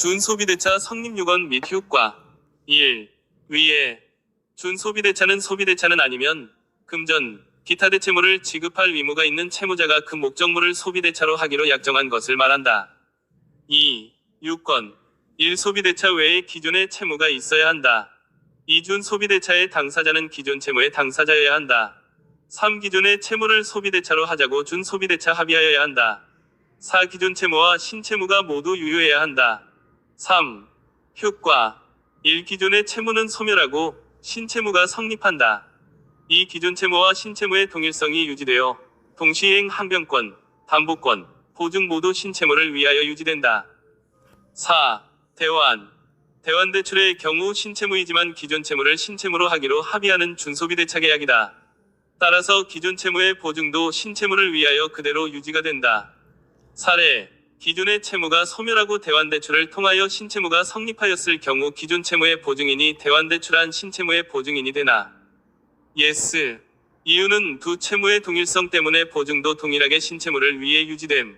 준소비대차 성립 요건 및 효과 1. 위에 준소비대차는 소비대차는 아니면 금전, 기타 대체물을 지급할 의무가 있는 채무자가 그 목적물을 소비대차로 하기로 약정한 것을 말한다. 2. 유권 1. 소비대차 외에 기존의 채무가 있어야 한다. 2. 준 소비대차의 당사자는 기존 채무의 당사자여야 한다. 3. 기존의 채무를 소비대차로 하자고 준 소비대차 합의하여야 한다. 4. 기존 채무와 신채무가 모두 유효해야 한다. 3. 효과 1. 기존의 채무는 소멸하고 신채무가 성립한다. 2. 기존 채무와 신채무의 동일성이 유지되어 동시행 항변권, 담보권, 보증 모두 신채무를 위하여 유지된다. 4. 대환 대환 대출의 경우 신채무이지만 기존 채무를 신채무로 하기로 합의하는 준소비대차 계약이다. 따라서 기존 채무의 보증도 신채무를 위하여 그대로 유지가 된다. 사례 기존의 채무가 소멸하고 대환대출을 통하여 신채무가 성립하였을 경우 기존 채무의 보증인이 대환대출한 신채무의 보증인이 되나. 예스. 이유는 두 채무의 동일성 때문에 보증도 동일하게 신채무를 위해 유지됨.